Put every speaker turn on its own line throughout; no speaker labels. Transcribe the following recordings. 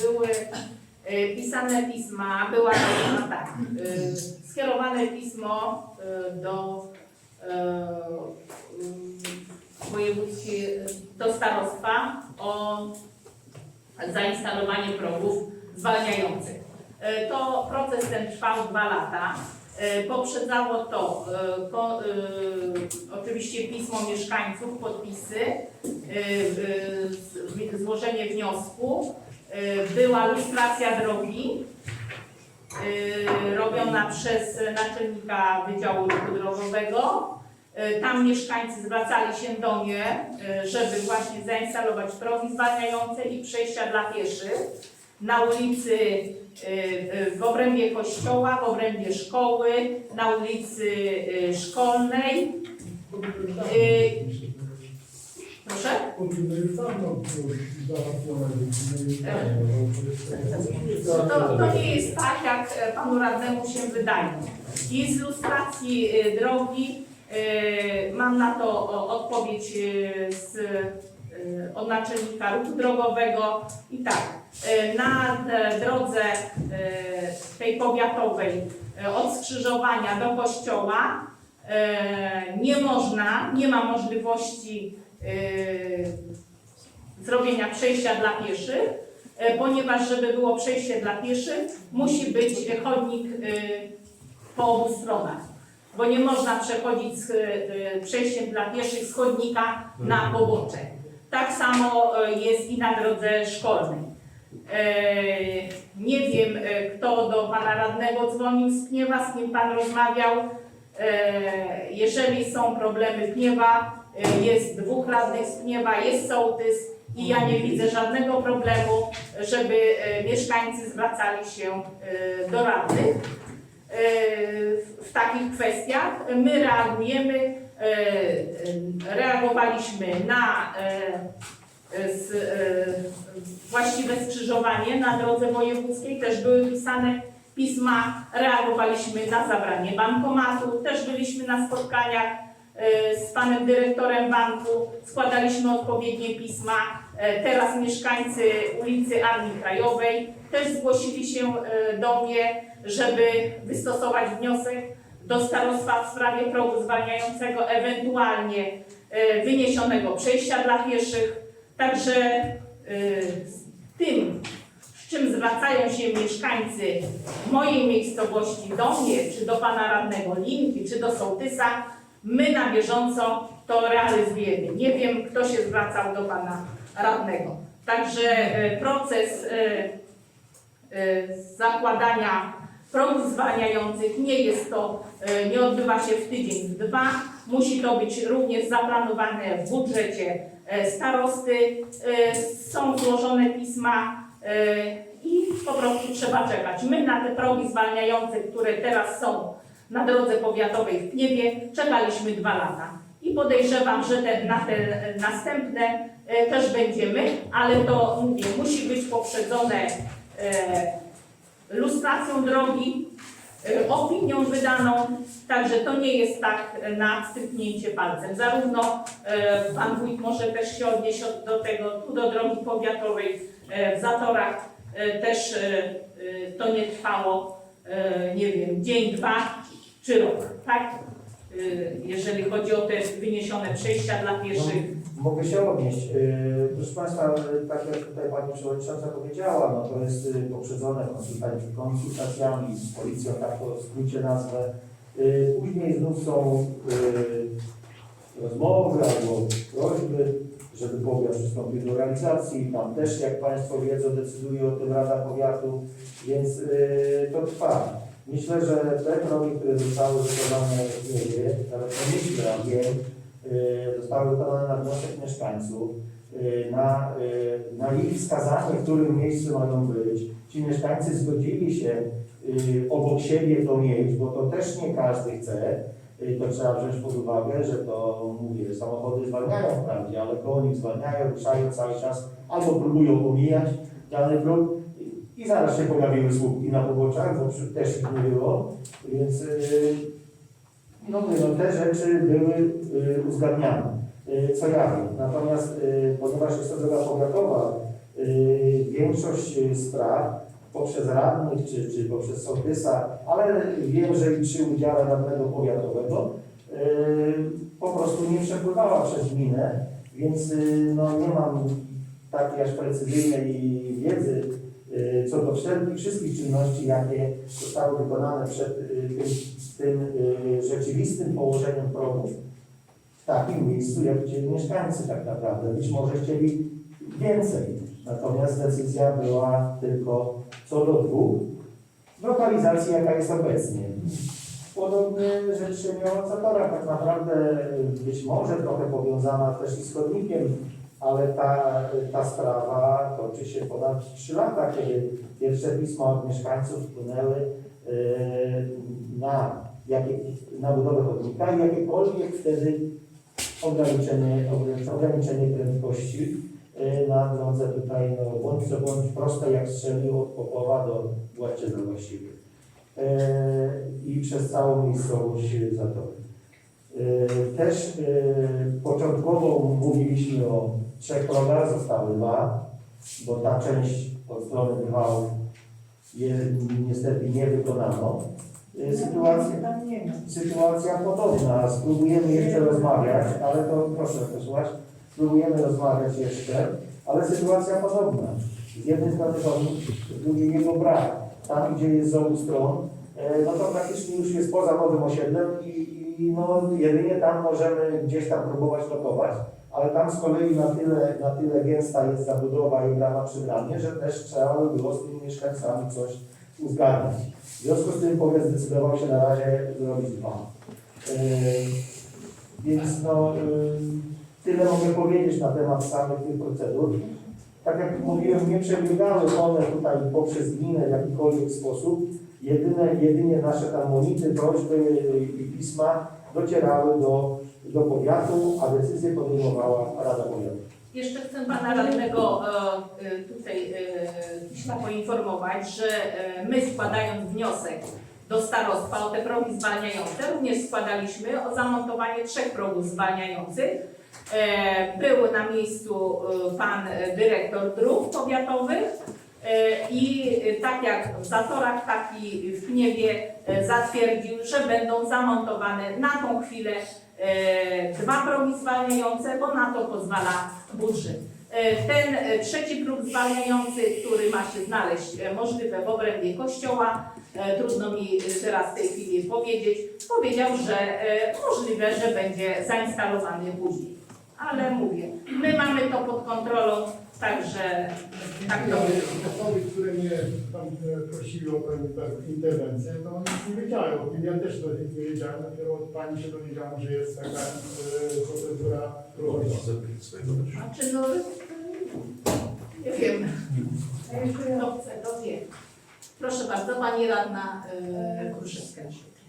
były y, pisane pisma, była no tak, y, skierowane pismo y, do y, wojewódzkiej, do starostwa o zainstalowanie progów zwalniających. To proces ten trwał dwa lata. Poprzedzało to oczywiście pismo mieszkańców, podpisy, złożenie wniosku, lustracja drogi y, robiona przez naczelnika Wydziału Ruchu Drogowego. Y, Tam mieszkańcy zwracali się do mnie, y, żeby właśnie zainstalować progi zwalniające i przejścia dla pieszych na ulicy y, w obrębie kościoła, w obrębie szkoły, na ulicy szkolnej. Proszę? To, to nie jest tak, jak e, panu radnemu się wydaje. I z lustracji e, drogi e, mam na to odpowiedź z, od naczelnika ruchu drogowego i tak. Na drodze tej powiatowej od skrzyżowania do kościoła nie można, nie ma możliwości zrobienia przejścia dla pieszych, e, ponieważ żeby było przejście dla pieszych, musi być chodnik e, po obu stronach. Bo nie można przechodzić z przejściem dla pieszych z chodnika na pobocze. Tak samo jest i na drodze szkolnej. Nie wiem, kto do pana radnego dzwonił z Pniewa, z kim pan rozmawiał. Jeżeli są problemy Pniewa, jest dwóch radnych z Pniewa, jest sołtys i ja nie widzę żadnego problemu, żeby e, mieszkańcy zwracali się e, do radnych. E, w- takich kwestiach. My reagujemy, e, e, reagowaliśmy na e, e, właściwe skrzyżowanie na drodze wojewódzkiej, też były pisane pisma, reagowaliśmy na zabranie bankomatu, też byliśmy na spotkaniach. e, z panem dyrektorem banku, składaliśmy odpowiednie pisma. E, Teraz mieszkańcy ulicy Armii Krajowej też zgłosili się e, do mnie, żeby wystosować wniosek do starostwa w sprawie progu zwalniającego, ewentualnie e, wyniesionego przejścia dla pieszych. Także z tym, z czym zwracają się mieszkańcy mojej miejscowości do mnie, czy do pana radnego Linki, czy do sołtysa, my na bieżąco to realizujemy. Nie wiem, kto się zwracał do pana radnego. Także y, proces y, y, zakładania progów zwalniających nie jest to, nie odbywa się w tydzień, w dwa. Musi to być również zaplanowane w budżecie e, starosty. E, Są złożone pisma e, i po prostu trzeba czekać. My na te progi zwalniające, które teraz są na drodze powiatowej w Pniewie, czekaliśmy dwa lata. I podejrzewam, że na te następne e, też będziemy, ale to mówię, musi być poprzedzone e, lustracją drogi, e, opinią wydaną, także to nie jest tak na stryknięcie palcem. Zarówno pan wójt może też się odnieść od- do tego, tu do drogi powiatowej w Zatorach też to nie trwało, nie wiem, dzień, dwa czy rok, tak? E, Jeżeli chodzi o te wyniesione przejścia dla pieszych.
Mogę się odnieść. Yy, Proszę Państwa, yy, tak jak tutaj Pani Przewodnicząca powiedziała, no to jest poprzedzone konsultac- konsultacjami z policją, tak to w skrócie nazwę. Yy, Później znów są rozmowy albo prośby, żeby powiat przystąpił do realizacji. Tam też, jak Państwo wiedzą, decyduje o tym Rada Powiatu, więc to trwa. Myślę, że te drogi, które zostały wykonane w Niewie, nawet nie myślę, a wiem, y, zostały wykonane na wniosek mieszkańców, y, na, y, na ich wskazanie, w którym miejscu mają być. Ci mieszkańcy zgodzili się y, obok siebie to mieć, bo to też nie każdy chce. To trzeba wziąć pod uwagę, że to, mówię, samochody zwalniają wprawdzie, ale koło nich zwalniają, ruszają cały czas, albo próbują omijać dany próg i zaraz się pojawiły słupki na poboczach, bo też ich nie było, więc y, no, no te rzeczy były y, uzgadniane, y, co ja wiem. Natomiast ponieważ jest to droga powiatowa, większość spraw poprzez radnych czy, czy poprzez sołtysa, ale wiem, że i przy udziale radnego powiatowego po prostu nie przepływała przez gminę, więc no, nie mam takiej aż precyzyjnej wiedzy co do wszelkich wszystkich czynności, jakie zostały wykonane przed y, tym, tym y, rzeczywistym położeniem progów w takim miejscu, jak chcieli mieszkańcy tak naprawdę. Być może chcieli więcej, natomiast decyzja była tylko co do dwóch w lokalizacji, jaka jest obecnie. Podobnie rzecz się miała w Zatorach, tak naprawdę być może trochę powiązana też i z chodnikiem, ale ta, ta sprawa toczy się ponad 3 lata, kiedy pierwsze pisma od mieszkańców wpłynęły y, na, jakie, na budowę chodnika i jakiekolwiek wtedy ograniczenie, ograniczenie prędkości y, na drodze tutaj, no, bądź co bądź proste jak strzeliło od Popowa do Władczyna właściwie y, i przez całą miejscowość Zatory. Y, Też y, początkowo mówiliśmy o trzech progach, zostały dwa, bo ta część od strony Michałów je, niestety nie wykonano. Y, Sytuacja, sytuacja podobna. Spróbujemy jeszcze rozmawiać, ale to proszę posłuchać. Spróbujemy rozmawiać jeszcze, ale sytuacja podobna. Z jednej strony chodnik, z drugiej jego brak. Tam, gdzie jest z obu stron, e, no to praktycznie już jest poza nowym osiedlem i, i no, jedynie tam możemy gdzieś tam próbować lokować, ale tam z kolei na tyle, na tyle gęsta jest zabudowa i brama przy bramie, że też trzeba by było z tymi mieszkańcami coś uzgadniać. W związku z tym powiat zdecydował się na razie zrobić dwa. Yy, Więc no, yy, tyle mogę powiedzieć na temat samych tych procedur. Tak jak mówiłem, nie przebiegały one tutaj poprzez gminę w jakikolwiek sposób. Jedyne, jedynie nasze tam monity, prośby i pisma docierały do, do powiatu, a decyzję podejmowała Rada Powiatu.
Jeszcze chcę Pana Radnego e, e, tutaj e, piśma poinformować, że e, my składając wniosek do starostwa o te progi zwalniające, również składaliśmy o zamontowanie trzech progów zwalniających. E, Był na miejscu e, Pan Dyrektor Dróg Powiatowych e, i tak jak w Zatorach, tak i w Kniewie e, zatwierdził, że będą zamontowane na tą chwilę dwa progi zwalniające, bo na to pozwala budżet. Ten trzeci próg zwalniający, który ma się znaleźć możliwe w obrębie kościoła, trudno mi teraz w tej chwili powiedzieć, powiedział, że możliwe, że będzie zainstalowany później. Ale mówię, my mamy to pod kontrolą, także tak to.
Osoby, które mnie tam e, prosiły o tę interwencję, to one nic nie wiedziały. O tym ja też do nich nie wiedziałem. Dopiero od pani się dowiedziałam, że jest taka e, procedura prowadzona.
Znaczy, no, nie wiem, kto chce, to wie. Proszę bardzo, Pani Radna e, Kruszewska.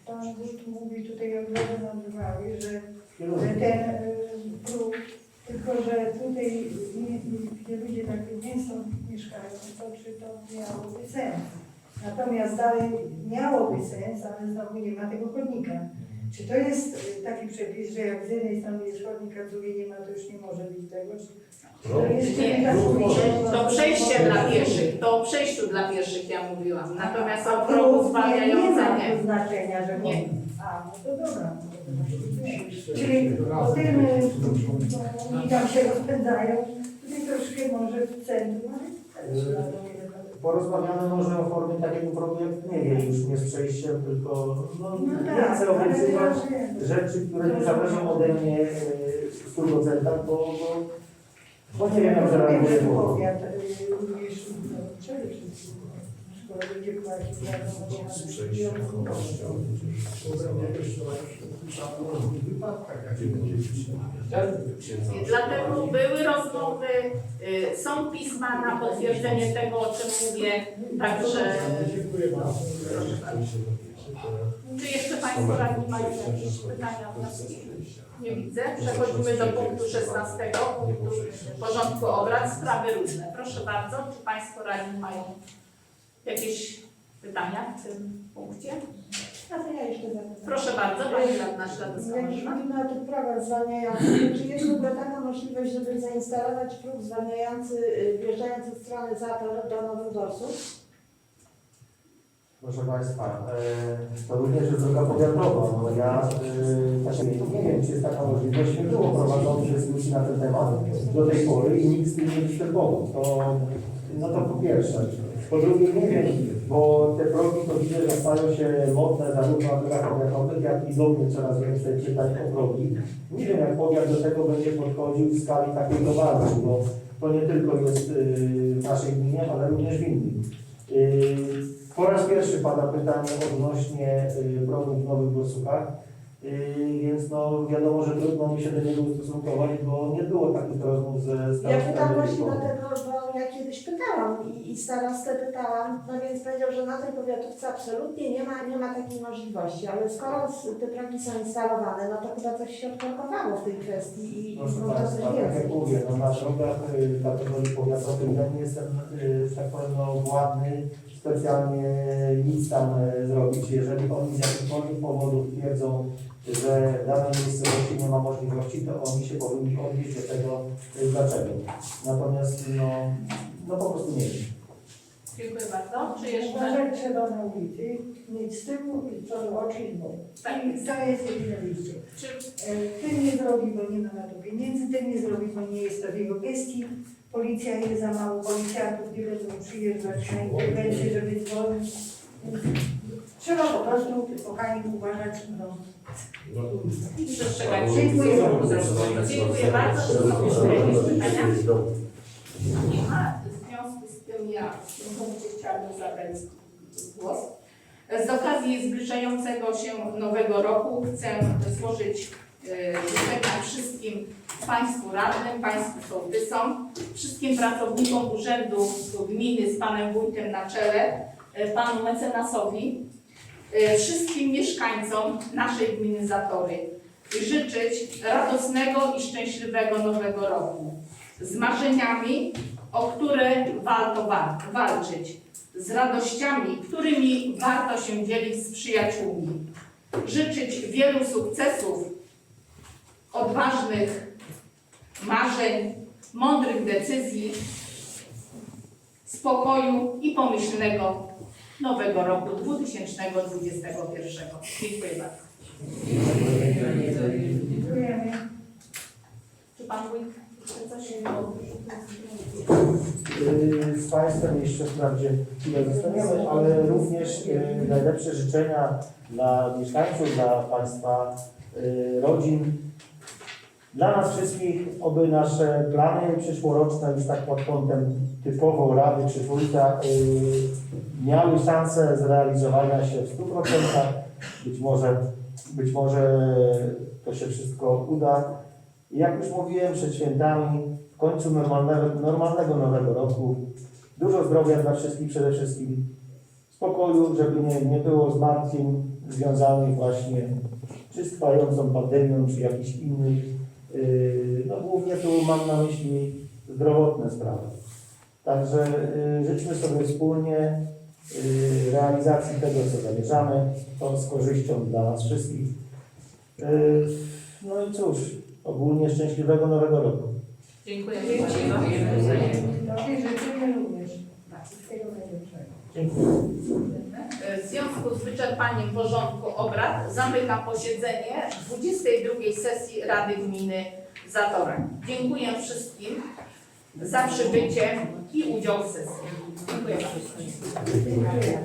Pan Wójt mówi tutaj drodze nazywały, że, że ten y, próg, tylko że tutaj nie, nie, gdzie ludzie tak gęsto mieszkają, to czy to miałoby sens. Natomiast dalej miałoby sens, ale znowu nie ma tego chodnika. Czy to jest y, taki przepis, że jak z jednej strony jest chodnik, a z drugiej nie ma, to już nie może być tego? Czy, to jest
Nie,
tak
To przejście dla pieszych, to o przejściu dla pieszych ja mówiłam. Natomiast o progu zwalniające
nie.
nie.
ma tu znaczenia, że
Nie.
A, no to dobra. Czyli o tym, y, oni tam się rozpędzają, tutaj troszkę może w centrum, ale też na to nie wygląda.
Porozmawiamy może o formie takiego progu jak nie wiem, już nie z przejściem, tylko no,
No
nie
tak,
chcę
ale
obiecywać
to
rzeczy, które nie zależą ode mnie e, w 100%, bo, bo, bo nie wiem jak
że
głowa.
powiat, y, również, no, przede wszystkim,
wypadkach, jakie będzie
Dlatego były rozmowy, y, są pisma na potwierdzenie tego, o czym mówię. Także
Dziękuję bardzo.
czy jeszcze Państwo radni mają jakieś pytania? wnioski? Nie widzę. Przechodzimy do punktu 16 punktu porządku obrad. Sprawy różne. Proszę bardzo, czy Państwo radni mają jakieś pytania w tym punkcie?
A to ja jeszcze zapytam.
Proszę bardzo, Pani Radna
Jak
Śladowska.
już mówimy o tych prawach zwalniających, czy jest w ogóle taka możliwość, żeby zainstalować próg zwalniający y, wjeżdżający w stronę Zator do Nowych Dorsów?
Proszę Państwa, e, to również jest droga powiatowa. No ja e, jak nie wiem, czy jest taka możliwość. Nie było prowadzonych dyskusji na ten temat do tej pory i nikt z tym nie występował. To, no to po pierwsze. Po drugie nie wiem, bo te progi to widzę, że stają się modne zarówno na drogach powiatowych, jak i do coraz więcej pytań o progi. Nie wiem, jak powiat do tego będzie podchodził w skali takiej globalnej, bo to nie tylko jest y, w naszej gminie, ale również w innych. Y, Po raz pierwszy pada pytanie odnośnie y, progów w Nowych Borsukach, y, więc no wiadomo, że trudno mi się do niego ustosunkować, bo nie było takich rozmów ze
Ja
starostami
pytam właśnie dlatego, bo ja kiedyś pytałam i, i starostę pytałam, no więc powiedział, że na tej powiatówce absolutnie nie ma, nie ma takiej możliwości, ale skoro te progi są instalowane, no to chyba coś się odkorkowało w tej kwestii i
Proszę
może coś
Państwa, tak jak
więcej.
mówię, no na drogach y, kategorii powiatowej ja nie jestem, y, tak powiem, no, władny specjalnie nic tam y, zrobić. Jeżeli oni z jakichkolwiek powodów twierdzą, że w danej miejscowości nie ma możliwości, to oni się powinni odnieść do tego, y, dlaczego. Natomiast no, no po prostu nie wiem.
Dziękuję bardzo. Czy jeszcze?
Uważać trzeba na ulicy, mieć z tyłu i przodu oczy i bok.
Tak
I
jest.
to jest jedyne wyjście.
Czy
E, Ten nie zrobi, bo nie ma na to pieniędzy, ten nie zrobi, bo nie jest to w jego gestii. Policja jest za mało policjantów, nie będą przyjeżdżać na interwencję, żeby. Więc Trzeba po prostu, kochani, uważać. No.
i przestrzegać.
Dziękuję bardzo.
Dziękuję bardzo. Czy są jeszcze jakieś pytania? Nie ma. W związku z tym ja w tym chciałabym zabrać głos. Z okazji zbliżającego się nowego roku chcę złożyć życzenia wszystkim Państwu radnym, Państwu sołtysom, wszystkim pracownikom Urzędu Gminy z Panem Wójtem na czele, e, Panu mecenasowi, e, wszystkim mieszkańcom naszej gminy Zatory i życzyć radosnego i szczęśliwego nowego roku z marzeniami, o które warto wa- walczyć, z radościami, którymi warto się dzielić z przyjaciółmi. Życzyć wielu sukcesów, odważnych marzeń, mądrych decyzji, spokoju i pomyślnego nowego roku 2021. Dziękuję bardzo.
Dziękujemy.
Czy Pan Wójt
Z Państwem jeszcze wprawdzie chwilę zostaniemy, ale również y, najlepsze życzenia dla mieszkańców, dla Państwa y, rodzin. Dla nas wszystkich, oby nasze plany przyszłoroczne już tak pod kątem typowo Rady czy Wójta miały szansę zrealizowania się w 100%. Być może, być może to się wszystko uda. Jak już mówiłem przed świętami, w końcu normalnego, normalnego nowego roku. Dużo zdrowia dla wszystkich przede wszystkim. Spokoju, żeby nie, nie było zmartwień związanych właśnie czy z trwającą pandemią, czy jakichś innych. Yy, no głównie tu mam na myśli zdrowotne sprawy. Także yy, życzmy sobie wspólnie yy, realizacji tego, co zamierzamy. To z korzyścią dla nas wszystkich. No i cóż, ogólnie szczęśliwego nowego roku.
Dziękuję.
Tobie życzymy również. Wszystkiego najlepszego.
Dziękuję.
W związku z wyczerpaniem porządku obrad zamykam posiedzenie 22 sesji Rady Gminy Zatora. Dziękuję wszystkim za przybycie i udział w sesji. Dziękuję bardzo.
Dziękuję.